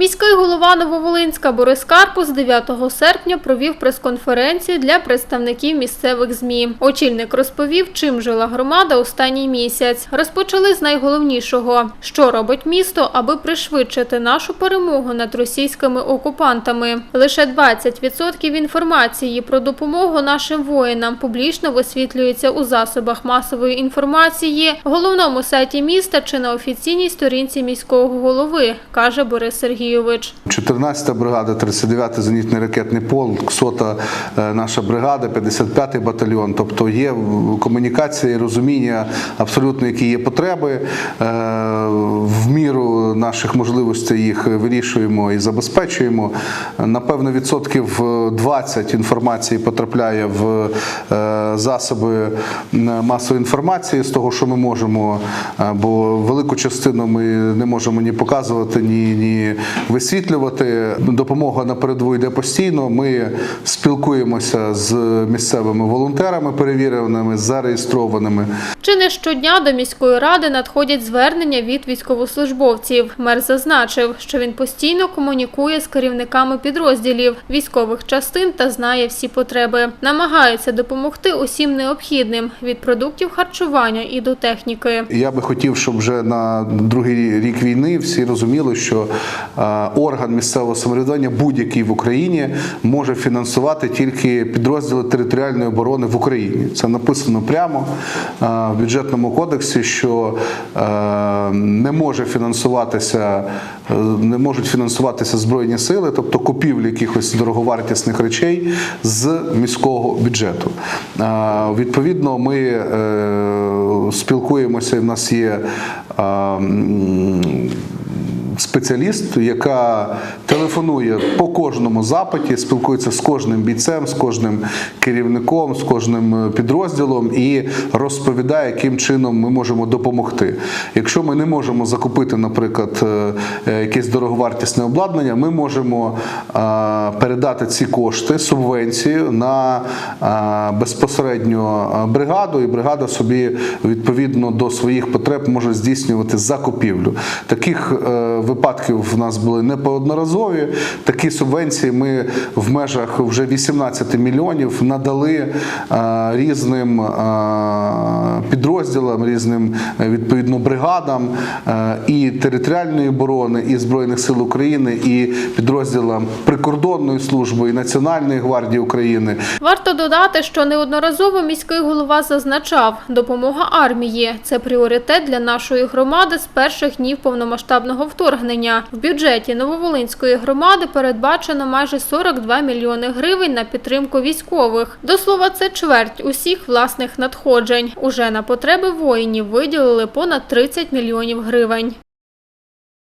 Міський голова Нововолинська Борис Карпус 9 серпня провів прес-конференцію для представників місцевих ЗМІ. Очільник розповів, чим жила громада останній місяць. Розпочали з найголовнішого, що робить місто, аби пришвидшити нашу перемогу над російськими окупантами. Лише 20% інформації про допомогу нашим воїнам публічно висвітлюється у засобах масової інформації, головному сайті міста чи на офіційній сторінці міського голови, каже Борис Сергійович. 14-та бригада, 39-й зенітний ракетний полк, 100-та е, наша бригада, 55-й батальйон. Тобто є комунікація і розуміння абсолютно, які є потреби. Е, В міру наших можливостей їх вирішуємо і забезпечуємо. Напевно, відсотків 20 інформації потрапляє в е, засоби масової інформації з того, що ми можемо, бо велику частину ми не можемо ні показувати, ні, ні висвітлювати. Допомога на передову йде постійно. Ми спілкуємося з місцевими волонтерами, перевіреними, зареєстрованими. Чи не щодня до міської ради надходять звернення від військовослужбовців. Мер зазначив, що він постійно комунікує з керівниками підрозділів військових частин та знає всі потреби. Намагається допомогти усім необхідним від продуктів харчування і до техніки. Я би хотів, щоб вже на другий рік війни всі розуміли, що орган місцевого самоврядування будь-який в Україні може фінансувати тільки підрозділи територіальної оборони в Україні. Це написано прямо е, в бюджетному кодексі, що е, не може фінансуватися, е, не можуть фінансуватися збройні сили, тобто купівлі якихось дороговартісних речей з міського бюджету. Відповідно, ми спілкуємося. і В нас є спеціаліст, яка телефонує по кожному запиті, спілкується з кожним бійцем, з кожним керівником, з кожним е, підрозділом і розповідає, яким чином ми можемо допомогти. Якщо ми не можемо закупити, наприклад, е, е, якесь дороговартісне обладнання, ми можемо передати ці кошти, субвенцію на безпосередньо бригаду, і бригада собі відповідно до своїх потреб може здійснювати закупівлю. Таких е, випадків в нас були неодноразові. Такі субвенції ми в межах вже 18 мільйонів надали е, різним е, підрозділам, різним е, відповідно бригадам і територіальної оборони, і збройних сил України, і підрозділам прикордонної служби, і Національної гвардії України. Варто додати, що неодноразово міський голова зазначав, допомога армії це пріоритет для нашої громади з перших днів повномасштабного вторгнення. В бюджеті Нововолинської громади передбачено майже 42 мільйони гривень на підтримку військових. До слова, це чверть усіх власних надходжень. Уже на потреби воїнів виділили понад 30 мільйонів гривень.